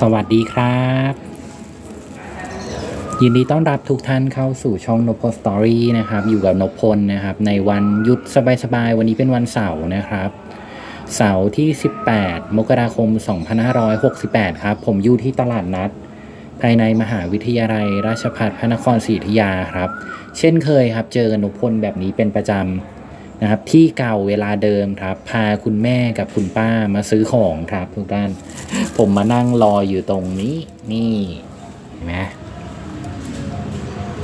สวัสดีครับ ยินดีต้อนรับทุกท่านเข้าสู่ช่องนพสตอรี่นะครับ อยู่กับนพพลนะครับ ในวันหยุดสบายๆ วันนี้เป็นวันเสาร์นะครับ เสาร์ที่ 18 มกราคม 2568 ครับ ผมอยู่ที่ตลาดนัด ภายในมหาวิทยาลัยราชภัฏพระนครศรีอยุธยาครับ เช่นเคยครับ เจอกับนพพลแบบนี้เป็นประจำ นะครับที่เก่าเวลาเดิมครับ พาคุณแม่กับคุณป้ามาซื้อของครับทุกท่าน ผมมานั่งรออยู่ตรงนี้นี่เห็นไหม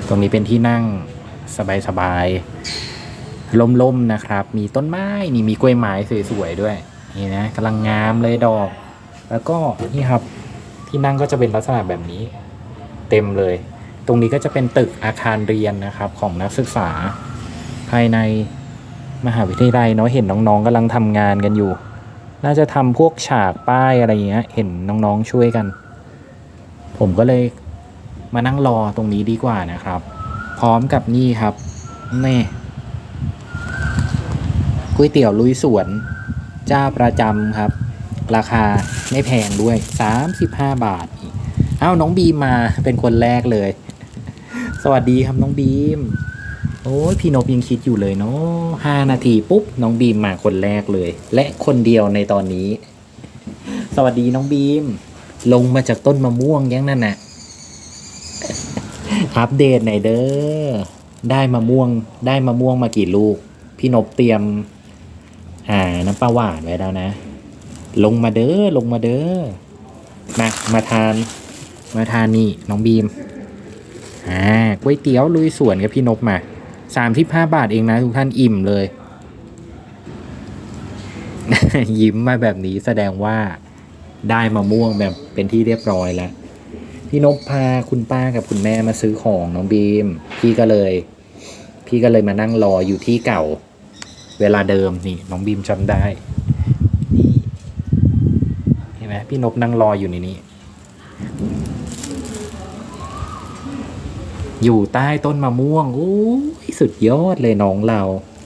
ตรงนี้เป็นที่นั่งสบายๆล่มๆนะครับ มีต้นไม้นี่มีกล้วยไม้สวยๆด้วยนี่นะกำลังงามเลยดอก แล้วก็นี่ครับที่นั่งก็จะเป็นลักษณะแบบนี้ เต็มเลย ตรงนี้ก็จะเป็นตึกอาคารเรียนนะครับของนักศึกษาภายใน มหาวิทยาลัยเนาะเห็นน้องๆกำลังทำงานกันอยู่ น่าจะทำพวกฉากป้ายอะไรอย่างเงี้ยเห็นน้องๆช่วยกัน ผมก็เลยมานั่งรอตรงนี้ดีกว่านะครับ พร้อมกับนี่ครับนี่ก๋วยเตี๋ยวลุยสวนเจ้าประจำครับ ราคาไม่แพงด้วย 35 บาทอีกอ้าวน้องบีมมาเป็นคนแรกเลย สวัสดีครับน้องบีม โอ้ยพี่นบยังคิดอยู่เลยเนาะห้านาทีปุ๊บน้องบีมมาคนแรกเลย และคนเดียวในตอนนี้ สวัสดีน้องบีม ลงมาจากต้นมะม่วงยังนั่นน่ะอัปเดตหน่อยเด้อได้มะม่วง ได้มะม่วงมากี่ลูก พี่นบเตรียม อ่าน้ำปลาหวานไว้แล้วนะ ลงมาเด้อลงมาเด้อมามาทาน มาทานนี่น้องบีมอ่าก๋วยเตี๋ยวลุยสวนกับพี่นบมา สามสิบห้าบาทเองนะทุกท่านอิ่มเลย ยิ้มมาแบบนี้แสดงว่าได้มะม่วงแบบเป็นที่เรียบร้อยแล้ว พี่นบพาคุณป้ากับคุณแม่มาซื้อของน้องบีม พี่ก็เลย พี่ก็เลยมานั่งรออยู่ที่เก่า เวลาเดิมนี่น้องบีมจำได้นี่เห็นไหมพี่นบนั่งรออยู่ในนี้ อยู่ใต้ต้นมะม่วงโอ้ยสุดยอดเลยน้องเรา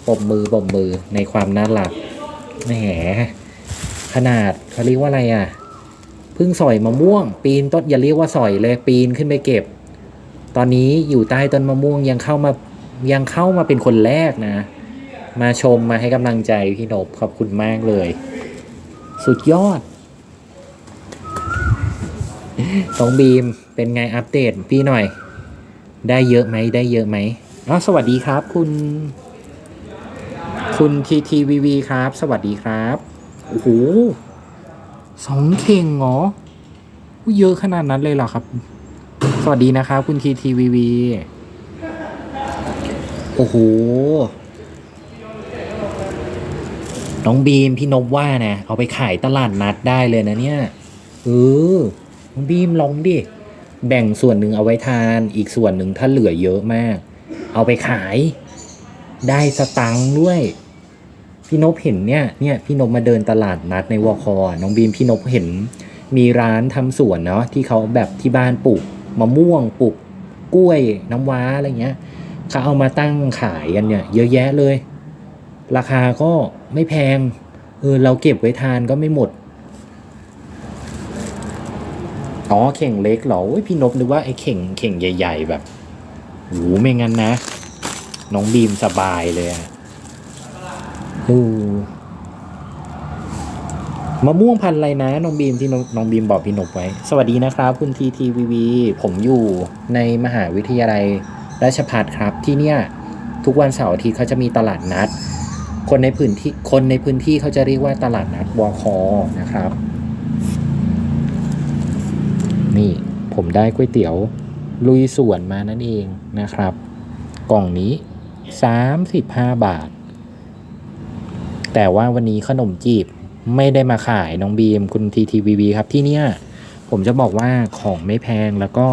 ปมมือปมมือในความน่ารักแหมขนาดเขาเรียกว่าอะไรอะเพิ่งสอยมะม่วง ปีนต้นอย่าเรียกว่าสอยเลยปีนขึ้นไปเก็บ ตอนนี้อยู่ใต้ต้นมะม่วงยังเข้ามายังเข้ามาเป็นคนแรกนะ มาชมมาให้กำลังใจพี่นบขอบคุณมากเลย สุดยอดต้องบีมเป็นไงอัปเดตพี่หน่อย ได้เยอะไหมได้เยอะไหมอ๋อสวัสดีครับ คุณ คุณทีทีวีวีครับ สวัสดีครับโอ้โหสองเข่งเหรอเยอะขนาดนั้นเลยเหรอครับ สวัสดีนะครับ คุณทีทีวีวีโอ้โห น้องบีมพี่นบว่านะเอาไปขายตลาดนัดได้เลยนะเนี่ย เออ น้องบีมลองดิ แบ่งส่วนหนึ่งเอาไว้ทาน อีกส่วนหนึ่งถ้าเหลือเยอะมาก เอาไปขาย ได้สตังค์ด้วย พี่นบเห็นเนี่ยเนี่ยพี่นบมาเดินตลาดนัดในวอคอน้องบีมพี่นบเห็น มีร้านทำสวนเนาะที่เขาแบบที่บ้านปลูกมะม่วงปลูกกล้วยน้ำว้าอะไรเงี้ยเขาเอามาตั้งขายกันเนี่ย เยอะแยะเลย ราคาก็ไม่แพงเออเราเก็บไว้ทานก็ไม่หมด อ๋อเข่งเล็กเหรอพี่นบนึกว่าไอ้เข่งเข่งใหญ่ ๆ แบบโหไม่งั้นนะ น้องบีมสบายเลยอะดูมะม่วงพันอะไรนะ น้องบีมที่น้องน้องบีมบอกพี่นบไว้ สวัสดีนะครับ คุณทีทีวีวีผมอยู่ในมหาวิทยาลัยราชภัฏครับที่เนี่ย ทุกวันเสาร์อาทิตย์เขาจะมีตลาดนัด คนในพื้นที่คนในพื้นที่เขาจะเรียกว่าตลาดนัดวอคอนะครับ นี่ผมได้ก๋วยเตี๋ยวลุยสวนมานั่นเองนะครับ กล่องนี้ 35 บาท แต่ว่าวันนี้ขนมจีบไม่ได้มาขายน้องบีมคุณทีทีวีวีครับที่เนี่ยผมจะบอกว่าของไม่แพงแล้วก็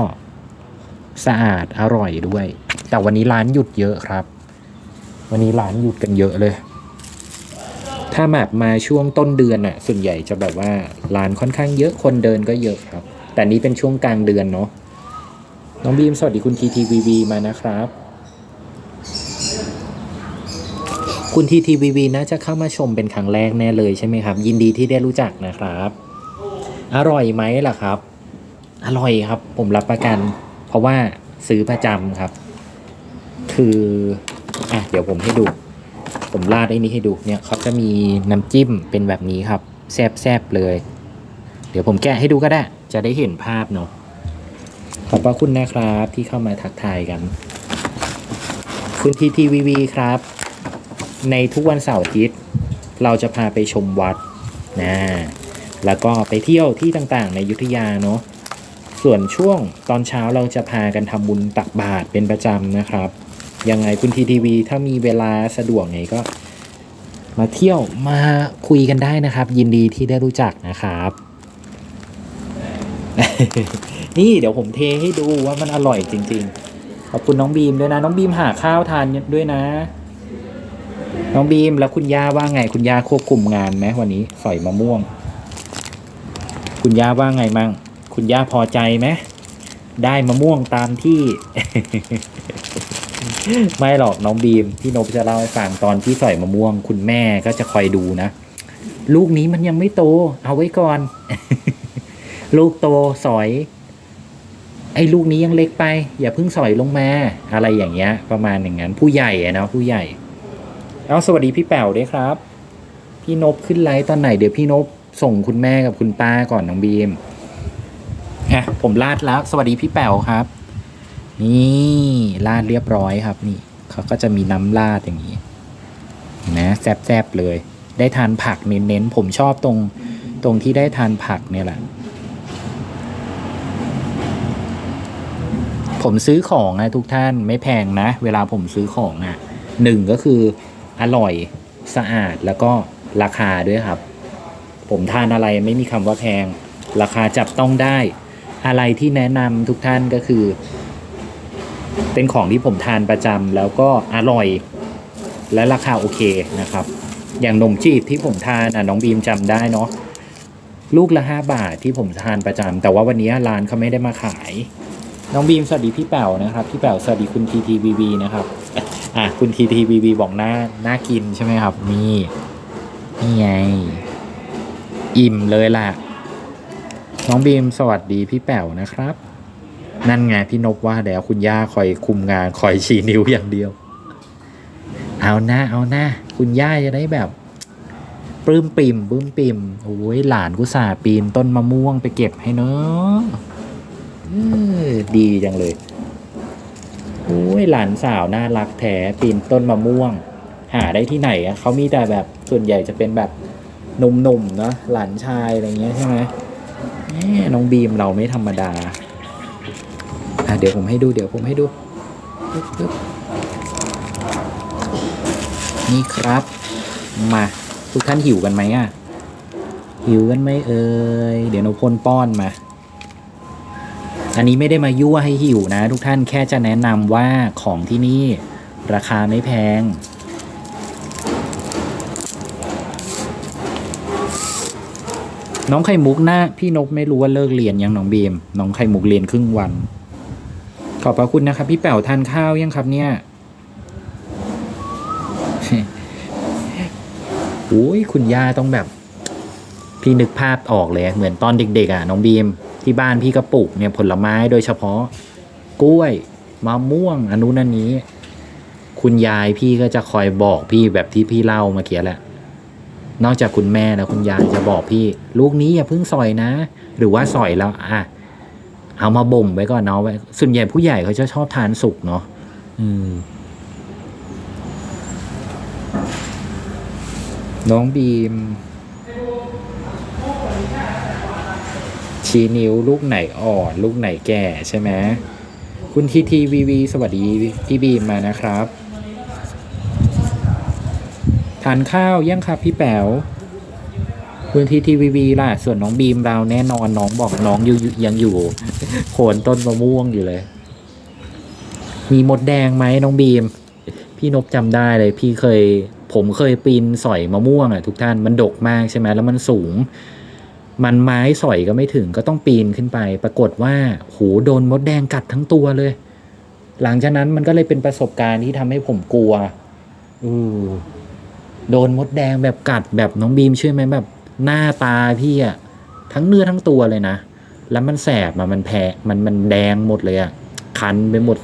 สะอาดอร่อยด้วย แต่วันนี้ร้านหยุดเยอะครับ วันนี้ร้านหยุดกันเยอะเลย ถ้าแบบมาช่วงต้นเดือนน่ะส่วนใหญ่จะแบบว่าร้านค่อนข้างเยอะคนเดินก็เยอะครับ แต่นี้เป็นช่วงกลางเดือนเนาะน้องบีมสวัสดีคุณทีทีวีวีมานะครับ คุณทีทีวีวีน่าจะเข้ามาชมเป็นครั้งแรกแน่เลยใช่ไหมครับ ยินดีที่ได้รู้จักนะครับ อร่อยไหมล่ะครับ อร่อยครับ ผมรับประกัน เพราะว่าซื้อประจำครับ คืออะเดี๋ยวผมให้ดู ผมราดไอ้นี้ให้ดูเนี่ยเขาจะมีน้ำจิ้มเป็นแบบนี้ครับแซบๆเลย เดี๋ยวผมแกะให้ดูก็ได้ จะได้เห็นภาพเนาะขอบพระคุณนะครับที่เข้ามาทักทายกัน คุณทีทีวีวีครับ ในทุกวันเสาร์อาทิตย์ เราจะพาไปชมวัดนะแล้วก็ไปเที่ยวที่ต่างๆ ในยุทธยาเนาะส่วนช่วงตอนเช้าเราจะพากันทำบุญตักบาตรเป็นประจำนะครับ ยังไงคุณทีทีวีถ้ามีเวลาสะดวกไงก็ มาเที่ยวมาคุยกันได้นะครับ ยินดีที่ได้รู้จักนะครับ นี่เดี๋ยวผมเทให้ดูว่ามันอร่อยจริง ๆ ขอบคุณน้องบีมด้วยนะ น้องบีมหาข้าวทานด้วยนะ น้องบีมแล้วคุณย่าว่าไง คุณย่าควบคุมงานไหมวันนี้สอยมะม่วง คุณย่าว่าไงมั่งคุณย่าพอใจไหมได้มะม่วงตามที่ ไม่หรอกน้องบีม พี่นพจะเล่าให้ฟังตอนที่สอยมะม่วง คุณแม่ก็จะคอยดูนะ ลูกนี้มันยังไม่โต เอาไว้ก่อน ลูกโตสอย ไอ้ลูกนี้ยังเล็กไป อย่าเพิ่งสอยลงมา อะไรอย่างเงี้ย ประมาณอย่างนั้น ผู้ใหญ่อะเนาะผู้ใหญ่ เอาสวัสดีพี่แป๋วด้วยครับ พี่นบขึ้นไลฟ์ตอนไหนเดี๋ยวพี่นบส่งคุณแม่กับคุณป้าก่อนน้องบีมอะผมลาดแล้ว สวัสดีพี่แป๋วครับ นี่ลาดเรียบร้อยครับ นี่เขาก็จะมีน้ำลาดอย่างนี้นะแซบๆเลย ได้ทานผักเน้นๆผมชอบตรงตรงที่ได้ทานผักเนี่ยแหละ ผมซื้อของนะทุกท่านไม่แพงนะ เวลาผมซื้อของอะหนึ่งก็คืออร่อยสะอาดแล้วก็ราคาด้วยครับ ผมทานอะไรไม่มีคำว่าแพง ราคาจับต้องได้ อะไรที่แนะนำทุกท่านก็คือ เป็นของที่ผมทานประจำแล้วก็อร่อย และราคาโอเคนะครับ อย่างนมจีบที่ผมทานอะน้องบีมจำได้เนาะลูกละห้าบาทที่ผมทานประจำแต่ว่าวันนี้ร้านเขาไม่ได้มาขาย น้องบีมสวัสดีพี่แป๋วนะครับ พี่แป๋วสวัสดีคุณทีทีวีวีนะครับ อะคุณทีทีวีวีบอกหน่าน่ากินใช่ไหมครับ นี่นี่ไง อิ่มเลยล่ะ น้องบีมสวัสดีพี่แป๋วนะครับ นั่นไงพี่นบว่าเดี๋ยวคุณย่าคอยคุมงานคอยชี้นิ้วอย่างเดียว เอาหน้าเอาหน้าคุณย่าจะได้แบบปลื้มปิ่มปลื้มปิ่มโอ้ยหลานกุสาปีนต้นมะม่วงไปเก็บให้เนอะเออ ดีจังเลยโอ้ยหลานสาวน่ารักแท้ปีนต้นมะม่วง หาได้ที่ไหนอะเขามีแต่แบบส่วนใหญ่จะเป็นแบบหนุ่มๆเนาะหลานชายอะไรเงี้ยใช่ไหมแหมน้องบีมเราไม่ธรรมดาอะเดี๋ยวผมให้ดูเดี๋ยวผมให้ดูปึ๊บบนี่ครับ มาทุกท่านหิวกันไหมอะหิวกันไหมเอ่ยเดี๋ยวนพลป้อนมา อันนี้ไม่ได้มายั่วให้หิวนะ ทุกท่านแค่จะแนะนำว่าของที่นี่ราคาไม่แพง น้องไข่มุกหน้าพี่นกไม่รู้ว่าเลิกเรียนยังน้องบีม น้องไข่มุกเรียนครึ่งวัน ขอบพระคุณนะครับ พี่แป๋วทานข้าวยังครับเนี่ยโอ้ยคุณย่าต้องแบบ พี่นึกภาพออกเลยเหมือนตอนเด็กๆอะน้องบีม ที่บ้านพี่ก็ปลูกเนี่ยผลไม้โดยเฉพาะกล้วยมะม่วงอันนู้นอันนี้ คุณยายพี่ก็จะคอยบอกพี่แบบที่พี่เล่าเมื่อกี้แหละ นอกจากคุณแม่แล้วคุณยายจะบอกพี่ ลูกนี้อย่าเพิ่งสอยนะ หรือว่าสอยแล้วอะเอามาบ่มไว้ก่อนเนาะไว้ส่วนใหญ่ผู้ใหญ่เขาจะชอบทานสุกเนาะอืมน้องบีม ชี้นิ้วลูกไหนอ่อน ลูกไหนแก่ใช่ไหมคุณทีทีวีวีสวัสดีพี่บีมมานะครับทานข้าวยังครับพี่แป๋วคุณทีทีวีวีล่ะ ส่วนน้องบีมเราแน่นอนน้องบอกน้องอยู่ยังอยู่โคนต้นมะม่วงอยู่เลย มีมดแดงไหมน้องบีม พี่นบจำได้เลย พี่เคย ผมเคยปีนสอยมะม่วงอะทุกท่านมันดกมากใช่ไหมแล้วมันสูง มันไม้สอยก็ไม่ถึงก็ต้องปีนขึ้นไป ปรากฏว่าโหโดนมดแดงกัดทั้งตัวเลย หลังจากนั้นมันก็เลยเป็นประสบการณ์ที่ทำให้ผมกลัวอือโดนมดแดงแบบกัดแบบน้องบีมเชื่อไหมแบบหน้าตาพี่อะทั้งเนื้อทั้งตัวเลยนะ แล้วมันแสบอะมันแพ้มันมันแดงหมดเลยอะคันไปหมด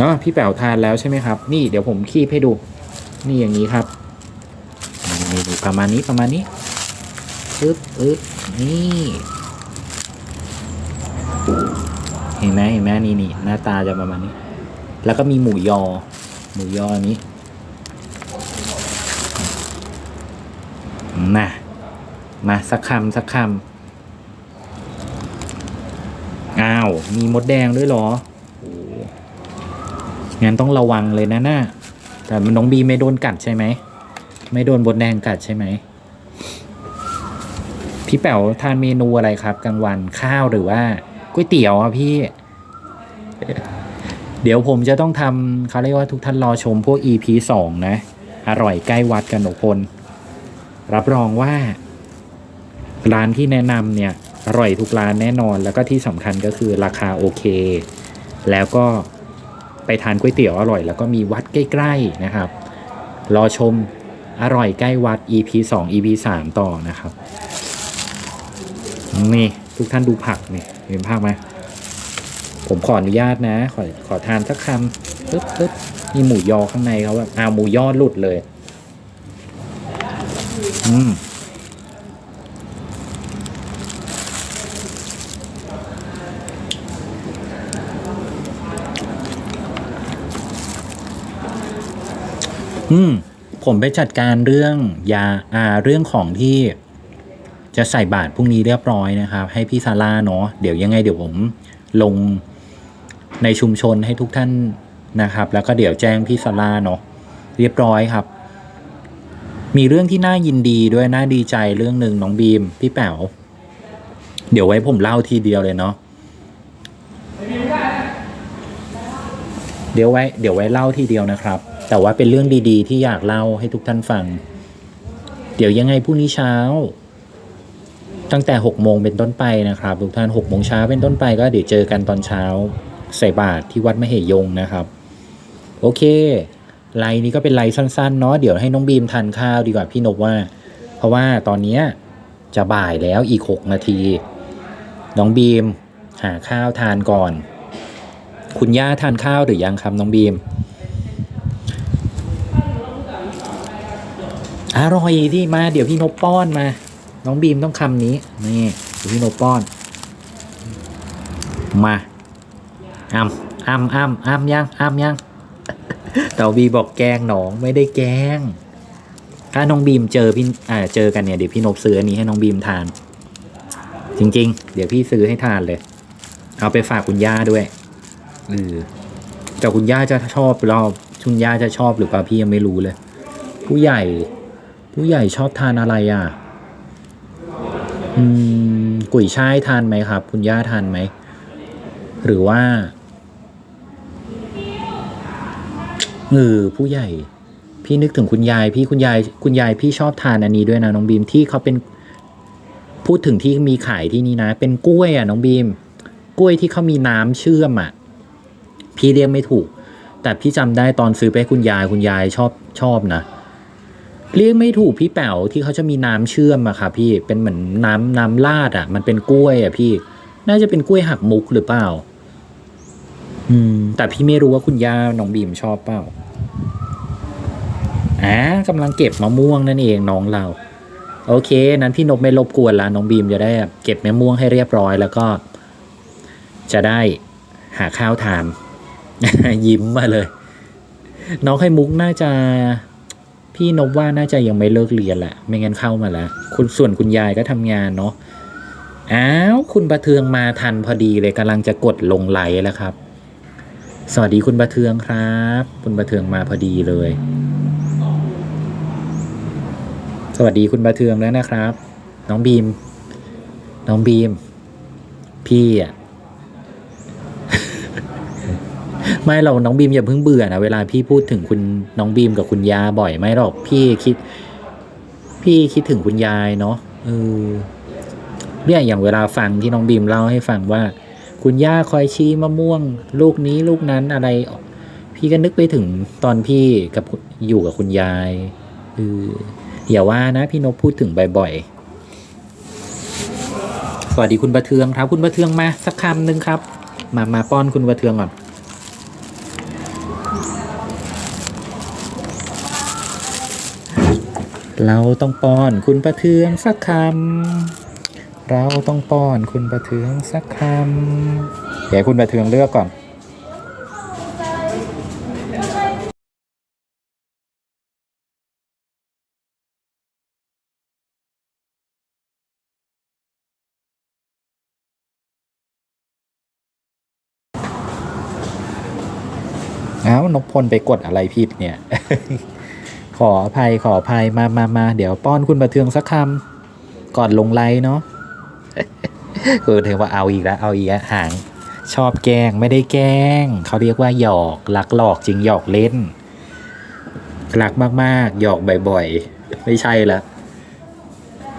อ๋อพี่แป๋วทานแล้วใช่ไหมครับ นี่เดี๋ยวผมคีบให้ดู นี่อย่างนี้ครับ ประมาณนี้ประมาณนี้ปึ๊บปึ๊บนี่เห็นไหมเห็นไหมนี่นี่หน้าตาจะประมาณนี้ แล้วก็มีหมูยอ หมูยอนี้มามาสักคำสักคำอ้าว มีมดแดงด้วยเหรอโอ้งั้นต้องระวังเลยนะหน่าแต่มันน้องบีไม่โดนกัดใช่ไหม ไม่โดนบดแดงกัดใช่ไหม พี่แป๋วทานเมนูอะไรครับกลางวันข้าวหรือว่าก๋วยเตี๋ยวอะพี่ เดี๋ยวผมจะต้องทำเขาเรียกว่าทุกท่านรอชมพวก EP สองนะ อร่อยใกล้วัดกันหนกพลรับรองว่า ร้านที่แนะนำเนี่ย อร่อยทุกร้านแน่นอนแล้วก็ที่สำคัญก็คือราคาโอเค แล้วก็ไปทานก๋วยเตี๋ยวอร่อย แล้วก็มีวัดใกล้ๆนะครับ รอชม อร่อยใกล้วัด EP 2 EP 3 ต่อนะครับ นี่ ทุกท่านดูผักนี่เห็นภาพไหมผมขออนุญาตนะ ขอขอทานสักคำปึ๊บปึ๊บมีหมูยอข้างในเขาแบบอ้าวหมูยอหลุดเลย อืมอืม ผมไปจัดการเรื่องยาอ่าเรื่องของที่จะใส่บาตรพรุ่งนี้เรียบร้อยนะครับ ให้พี่ซาร่าเนาะเดี๋ยวยังไงเดี๋ยวผมลงในชุมชนให้ทุกท่านนะครับ แล้วก็เดี๋ยวแจ้งพี่ซาร่าเนาะเรียบร้อยครับ มีเรื่องที่น่ายินดีด้วยน่าดีใจเรื่องหนึ่งน้องบีม พี่แป๋วเดี๋ยวไว้ผมเล่าทีเดียวเลยเนาะเดี๋ยวไว้ เดี๋ยวไว้เล่าทีเดียวนะครับ แต่ว่าเป็นเรื่องดีๆ ที่อยากเล่าให้ทุกท่านฟัง เดี๋ยวยังไงพรุ่งนี้เช้า ตั้งแต่6โมงเป็นต้นไปนะครับ ทุกท่าน6โมงเช้าเป็นต้นไปก็เดี๋ยวเจอกันตอนเช้า ใส่บาตรที่วัดมเหยงนะครับ โอเคไลน์นี้ก็เป็นไลน์สั้นๆเนาะเดี๋ยวให้น้องบีมทานข้าวดีกว่าพี่นบว่า เพราะว่าตอนนี้จะบ่ายแล้วอีก 6 นาที น้องบีมหาข้าวทานก่อน คุณย่าทานข้าวหรือยังครับน้องบีม อร่อยที่มา เดี๋ยวพี่นบป้อนมา น้องบีมต้องคำนี้ นี่เดี๋ยวพี่นบป้อน มาอ้ำอ้ำอ้ำอ้ำยังอ้ำยังเต่าบีบอกแกล้งน้องไม่ได้แกงถ้าน้องบีมเจอพี่อ่าเจอกันเนี่ยเดี๋ยวพี่นบซื้ออันนี้ให้น้องบีมทาน จริง ๆ เดี๋ยวพี่ซื้อให้ทานเลย เอาไปฝากคุณย่าด้วยเออแต่คุณย่าจะชอบเราคุณย่าจะชอบหรือเปล่าพี่ยังไม่รู้เลย ผู้ใหญ่ ผู้ใหญ่ชอบทานอะไรอะ อืมกุยช่ายทานไหมครับ คุณย่าทานไหม หรือว่าเออผู้ใหญ่ พี่นึกถึงคุณยายพี่คุณยายคุณยายพี่ชอบทานอันนี้ด้วยนะน้องบีมที่เขาเป็น พูดถึงที่มีขายที่นี่นะ เป็นกล้วยอะน้องบีม กล้วยที่เขามีน้ำเชื่อมอะพี่เรียกไม่ถูก แต่พี่จำได้ตอนซื้อไปคุณยายคุณยายชอบชอบนะ เรียกไม่ถูกพี่แป๋วที่เขาจะมีน้ำเชื่อมอะค่ะพี่เป็นเหมือนน้ำน้ำลาดอะมันเป็นกล้วยอะพี่ น่าจะเป็นกล้วยหักมุกหรือเปล่า อืม แต่พี่ไม่รู้ว่าคุณย่าน้องบีมชอบเปล่าอ่ากำลังเก็บมะม่วงนั่นเองน้องเรา โอเค นั้นพี่นบไม่รบกวนละน้องบีมจะได้เก็บมะม่วงให้เรียบร้อยแล้วก็ จะได้หาข้าวทานยิ้มมาเลย น้องไข่มุกน่าจะ พี่นบว่าน่าจะยังไม่เลิกเรียนแหละ ไม่งั้นเข้ามาแล้วคุณส่วนคุณยายก็ทำงานเนาะอ้าวคุณประเทืองมาทันพอดีเลยกำลังจะกดลงไลค์แล้วครับ สวัสดีคุณประเทืองครับ คุณประเทืองมาพอดีเลย สวัสดีคุณประเทืองแล้วนะครับ น้องบีม น้องบีม พี่อะ ไม่เราน้องบีมอย่าเพิ่งเบื่อนะเวลาพี่พูดถึงคุณน้องบีมกับคุณยาบ่อยไม่หรอกพี่คิด พี่คิดถึงคุณยายเนาะเออเนี่ยอย่างเวลาฟังที่น้องบีมเล่าให้ฟังว่า คุณย่าคอยชี้มะม่วง ลูกนี้ลูกนั้นอะไร พี่ก็นึกไปถึงตอนพี่กับอยู่กับคุณยายเอออย่าว่านะ พี่นกพูดถึงบ่อยๆสวัสดีคุณประเทืองครับ คุณประเทืองมาสักคำหนึ่งครับ มามาป้อนคุณประเทืองก่อน เราต้องป้อนคุณประเทืองสักคำ เราต้องป้อนคุณประเทืองสักคำ เดี๋ยวคุณประเทืองเลือกก่อนเอ้านกพลไปกดอะไรผิดเนี่ย ขออภัยขออภัยมามามาเดี๋ยวป้อนคุณประเทืองสักคำก่อนลงไลน์เนาะคือเธอว่าเอาอีกแล้วเอาอีกแล้วหาง ชอบแกล้งไม่ได้แกล้งเขาเรียกว่าหยอกลักหลอกจริงหยอกเล่นรักมากๆ หยอกบ่อยๆ ไม่ใช่ละ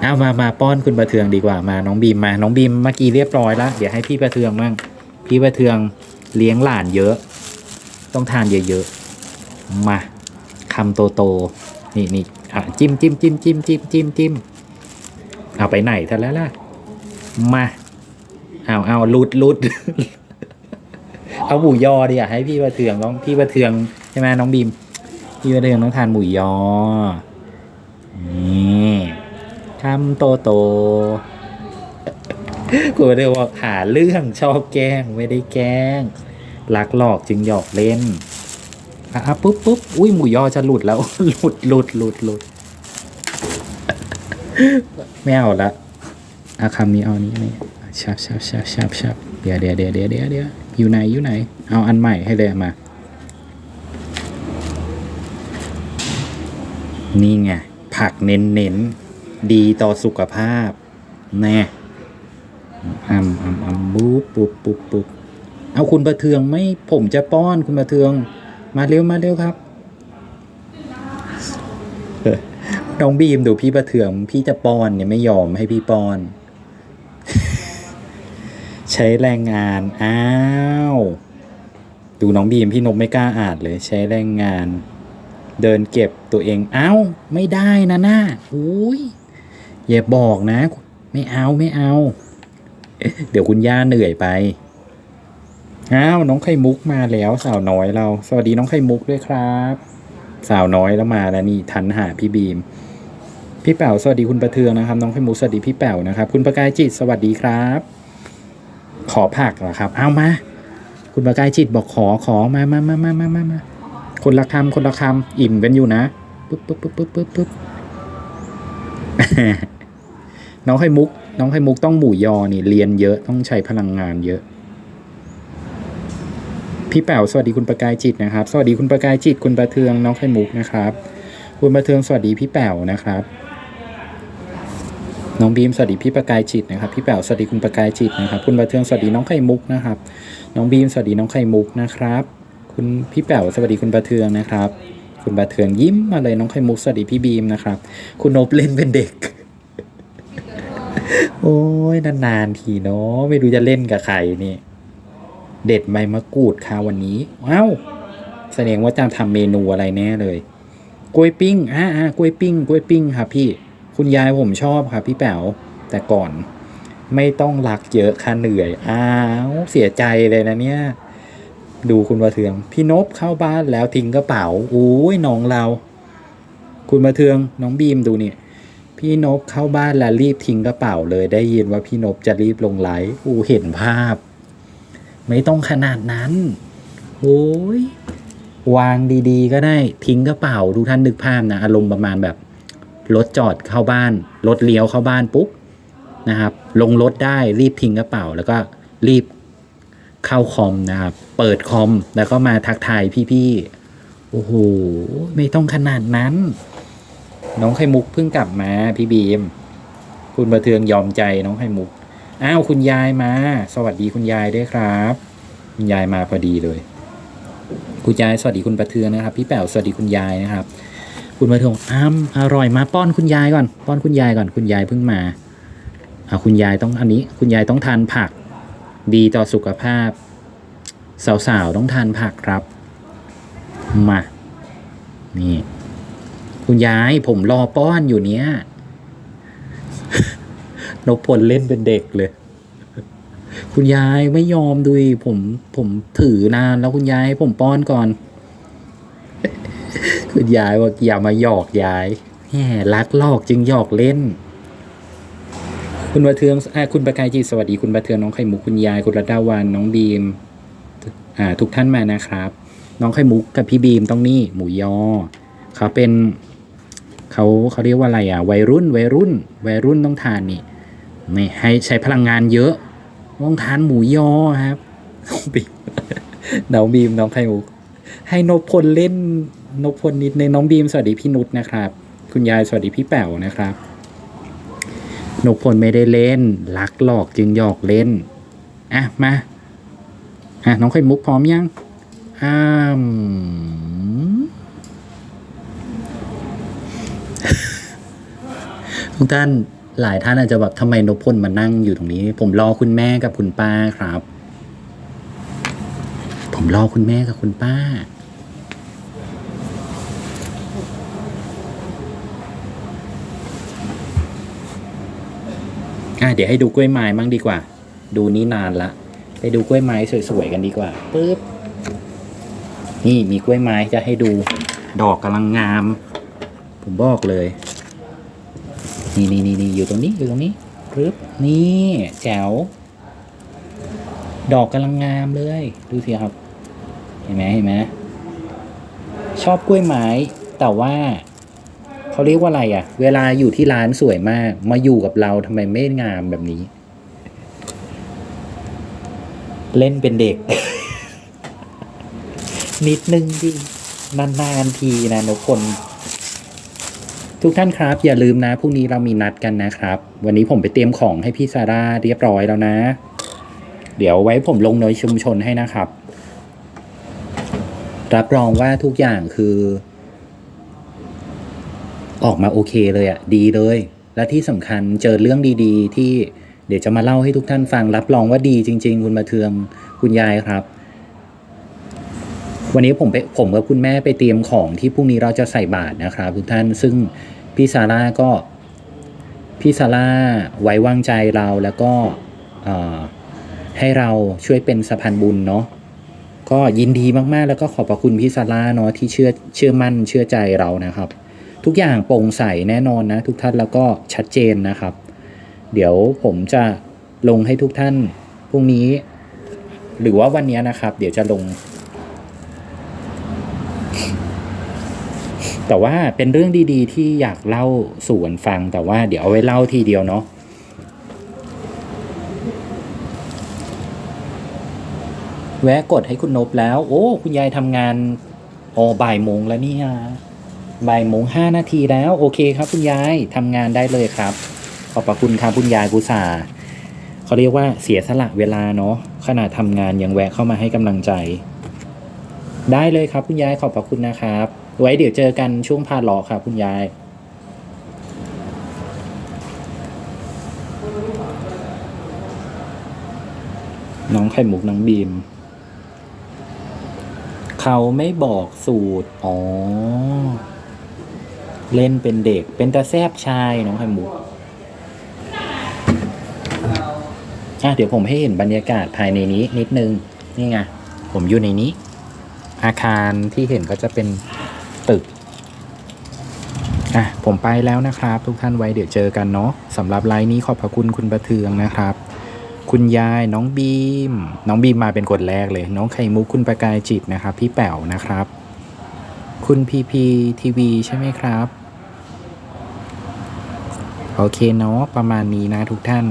เอามามาป้อนคุณประเทืองดีกว่ามาน้องบีมมา น้องบีมเมื่อกี้เรียบร้อยแล้วเดี๋ยวให้พี่ประเทืองมั่งพี่ประเทืองเลี้ยงหลานเยอะ ต้องทานเยอะๆมา คำโตๆนี่นี่อะจิ้มจิ้มจิ้มจิ้มจิ้มจิ้มจิ้มเอาไปไหนท่านแล้วล่ะ มาเอาเอาลุดลุดเอาหมูยอดีอะให้พี่ประเทืองน้องพี่ประเทืองใช่ไหมน้องบีมพี่ประเทืองต้องทานหมูยอนี่คำโตโตๆกูเรียกว่าหาเรื่องชอบแกล้งไม่ได้แกล้งลักหลอกจึงหยอกเล่น อะปุ๊บปุ๊บอุ้ยหมูยอจะหลุดแล้ว หลุดหลุดหลุดหลุดไม่เอาละอะคำนี้เอานี้นี่ชับชับชับชับชับเดี๋ยวเดี๋ยวเดี๋ยวเดี๋ยวเดี๋ยวเดี๋ยวอยู่ไหนอยู่ไหน เอาอันใหม่ให้เลยมา นี่ไง ผักเน้นเน้นดีต่อสุขภาพ แน่อ่ำอ่ำอ่ำปุ๊บปุ๊บปุ๊บปุ๊บเอาคุณประเทืองไม่ผมจะป้อนคุณประเทือง มาเร็วมาเร็วครับน้องบีมดูพี่ประเทืองพี่จะป้อนเนี่ยไม่ยอมให้พี่ป้อน ใช้แรงงาน อ้าว ดูน้องบีมพี่นบไม่กล้าอ่านเลย ใช้แรงงาน เดินเก็บตัวเอง เอ้า ไม่ได้นะน่าอุ้ยอย่าบอกนะ ไม่เอาไม่เอา เดี๋ยวคุณย่าเหนื่อยไป อ้าวน้องไข่มุกมาแล้วสาวน้อยเรา สวัสดีน้องไข่มุกด้วยครับ สาวน้อยแล้วมาแล้วนี่ทันหาพี่บีม พี่แป๋วสวัสดีคุณประเทืองนะครับ น้องไข่มุกสวัสดีพี่แป๋วนะครับ คุณประกายจิตสวัสดีครับ ขอผักเหรอครับ เอามา คุณประกายจิตบอกขอขอมามามามามามามาคนละคำคนละคำอิ่มกันอยู่นะปึ๊บปึ๊บปึ๊บปึ๊บปึ๊บปึ๊บน้องไข่มุก น้องไข่มุกต้องหมู่ยอนี่เรียนเยอะต้องใช้พลังงานเยอะ พี่แป๋วสวัสดีคุณประกายจิตนะครับ สวัสดีคุณประกายจิตคุณประเทืองน้องไข่มุกนะครับ คุณประเทืองสวัสดีพี่แป๋วนะครับน้องบีมสวัสดีพี่ประกายจิตนะครับพี่แป๋วสวัสดีคุณประกายจิตนะครับคุณประเทืองสวัสดีน้องไข่มุกนะครับน้องบีมสวัสดีน้องไข่มุกนะครับ คุณพี่แป๋วสวัสดีคุณประเทืองนะครับ คุณประเทืองยิ้มมาเลยน้องไข่มุกสวัสดีพี่บีมนะครับ คุณนบเล่นเป็นเด็ก โอ้ยนานๆทีเนาะไม่รู้จะเล่นกับใครนี่ เด็ดใบมะกรูดค่ะวันนี้ว้าวแสดงว่าจะทำเมนูอะไรแน่เลยกล้วยปิ้งอ่าอ่ากล้วยปิ้งกล้วยปิ้งครับพี่คุณยายผมชอบครับพี่แป๋วแต่ก่อนไม่ต้องรักเยอะค่ะเหนื่อยอ้าวเสียใจเลยนะเนี่ย ดูคุณประเทือง พี่นบเข้าบ้านแล้วทิ้งกระเป๋าอุ้ยน้องเรา คุณประเทืองน้องบีมดูนี่พี่นบเข้าบ้านแล้วรีบทิ้งกระเป๋าเลยได้ยินว่าพี่นบจะรีบลงไลฟ์อูเห็นภาพ ไม่ต้องขนาดนั้น โอ้ยวางดีๆ ก็ได้ทิ้งกระเป๋าทุกท่านนึกภาพนะอารมณ์ประมาณแบบรถจอดเข้าบ้านรถเลี้ยวเข้าบ้านปุ๊บนะครับ ลงรถได้รีบทิ้งกระเป๋า แล้วก็รีบเข้าคอมนะครับ เปิดคอมแล้วก็มาทักทายพี่ๆโอ้โหไม่ต้องขนาดนั้น น้องไข่มุกเพิ่งกลับมาพี่บีม คุณประเทืองยอมใจน้องไข่มุก อ้าวคุณยายมา สวัสดีคุณยายด้วยครับ คุณยายมาพอดีเลย คุณยายสวัสดีคุณประเทืองนะครับ พี่แป๋วสวัสดีคุณยายนะครับ คุณประเทืองอ้ามอร่อยมาป้อนคุณยายก่อน ป้อนคุณยายก่อนคุณยายเพิ่งมาอ่าคุณยายต้องอันนี้ คุณยายต้องทานผัก ดีต่อสุขภาพ สาวๆต้องทานผักครับมานี่ คุณยายผมรอป้อนอยู่เนี้ย นพพลเล่นเป็นเด็กเลย คุณยายไม่ยอมดูดิผมผมถือนานแล้วคุณยายให้ผมป้อนก่อน คุณยายว่าอย่ามาหยอกยายแหมรักลอกจึงหยอกเล่น คุณประเทืองอคุณประกายจิตสวัสดีคุณประเทืองน้องไข่มุกคุณยายคุณรัตดาวันน้องบีมอ่าทุกท่านมานะครับ น้องไข่มุกกับพี่บีมต้องนี่ หมูยอเขาเป็นเขาเขาเรียกว่าอะไรอะ วัยรุ่น วัยรุ่น วัยรุ่นต้องทานนี่ นี่ให้ใช้พลังงานเยอะ ต้องทานหมูยอครับน้องบีมน้องบีมน้องไข่มุกให้นพพลเล่นนพพลนิดในงน้องบีมสวัสดีพี่นุชนะครับ คุณยายสวัสดีพี่แป๋วนะครับนพพลไม่ได้เล่นลักหลอกจึงหยอกเล่นอะมาอะน้องไข่มุกพร้อมยังอ้ามทุกท่าน หลายท่านอาจจะแบบทำไมนพพลมานั่งอยู่ตรงนี้ ผมรอคุณแม่กับคุณป้าครับ ผมรอคุณแม่กับคุณป้า อะเดี๋ยวให้ดูกล้วยไม้มั่งดีกว่า ดูนี้นานละ ไปดูกล้วยไม้สวยๆกันดีกว่าปึ๊บนี่มีกล้วยไม้จะให้ดู ดอกกำลังงาม ผมบอกเลย นี่นี่นี่นี่อยู่ตรงนี้อยู่ตรงนี้ปึ๊บนี่แจ๋ว ดอกกำลังงามเลย ดูสิครับ เห็นไหมเห็นไหมชอบกล้วยไม้ แต่ว่าเขาเรียกว่าอะไรอะ่ะ เวลาอยู่ที่ร้านสวยมาก มาอยู่กับเราทำไมไม่งามแบบนี้ เล่นเป็นเด็ก นิดนึงดินานๆทีนะทุกคน ทุกท่านครับ อย่าลืมนะพรุ่งนี้เรามีนัดกันนะครับ วันนี้ผมไปเตรียมของให้พี่ซาร่าเรียบร้อยแล้วนะ เดี๋ยวไว้ผมลงในชุมชนให้นะครับ รับรองว่าทุกอย่างคือ ออกมาโอเคเลยอะ่ะดีเลย และที่สำคัญเจอเรื่องดีๆ ที่เดี๋ยวจะมาเล่าให้ทุกท่านฟัง รับรองว่าดีจริง ๆ คุณมาเทืองคุณยายครับ วันนี้ผมไปผมกับคุณแม่ไปเตรียมของที่พรุ่งนี้เราจะใส่บาตรนะครับทุกท่านซึ่งพี่ซาร่าก็พี่ซาร่าไว้วางใจเราแล้วก็ให้เราช่วยเป็นสะพานบุญเนาะก็ยินดีมากๆ แล้วก็ขอบพระคุณพี่ซาร่าเนาะที่เชื่อเชื่อมั่นเชื่อใจเรานะครับ ทุกอย่างโปร่งใสแน่นอนนะ ทุกท่านแล้วก็ชัดเจนนะครับ เดี๋ยวผมจะลงให้ทุกท่านพรุ่งนี้ หรือว่าวันนี้นะครับ เดี๋ยวจะลง แต่ว่าเป็นเรื่องดีๆ ที่อยากเล่าสู่กันฟัง แต่ว่าเดี๋ยวเอาไว้เล่าทีเดียวเนาะแวะกดให้คุณนบแล้ว โอ้ คุณยายทำงานโอ้บ่ายโมงแล้วเนี่ยบ่ายโมงห้านาทีแล้ว โอเคครับ คุณยายทำงานได้เลยครับ ขอบพระคุณครับคุณยายกุศาเขาเรียกว่าเสียสละเวลาเนาะขณะทำงานยังแวะเข้ามาให้กำลังใจ ได้เลยครับ คุณยายขอบพระคุณนะครับ ไว้เดี๋ยวเจอกันช่วงพาหลอครับคุณยายน้องไข่มุกน้องบีม เขาไม่บอกสูตร อ๋อ เล่นเป็นเด็ก เป็นตาแซบชายน้องไข่มุก อะเดี๋ยวผมให้เห็นบรรยากาศภายในนี้นิดนึง นี่ไง ผมอยู่ในนี้ อาคารที่เห็นก็จะเป็น ตึกอะผมไปแล้วนะครับ ทุกท่านไว้เดี๋ยวเจอกันเนาะสำหรับไลน์นี้ขอบพระคุณคุณประเทืองนะครับ คุณยายน้องบีม น้องบีมมาเป็นคนแรกเลย น้องไข่มุกคุณประกายจิตนะครับ พี่แป๋วนะครับ คุณพีพีทีวีใช่ไหมครับ โอเคเนาะประมาณนี้นะทุกท่าน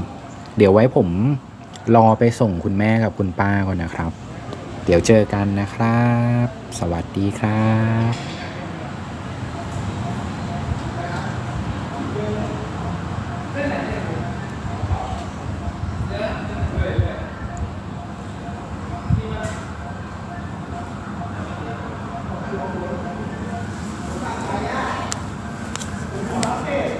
เดี๋ยวไว้ผมรอไปส่งคุณแม่กับคุณป้าก่อนนะครับ เดี๋ยวเจอกันนะครับ สวัสดีครับ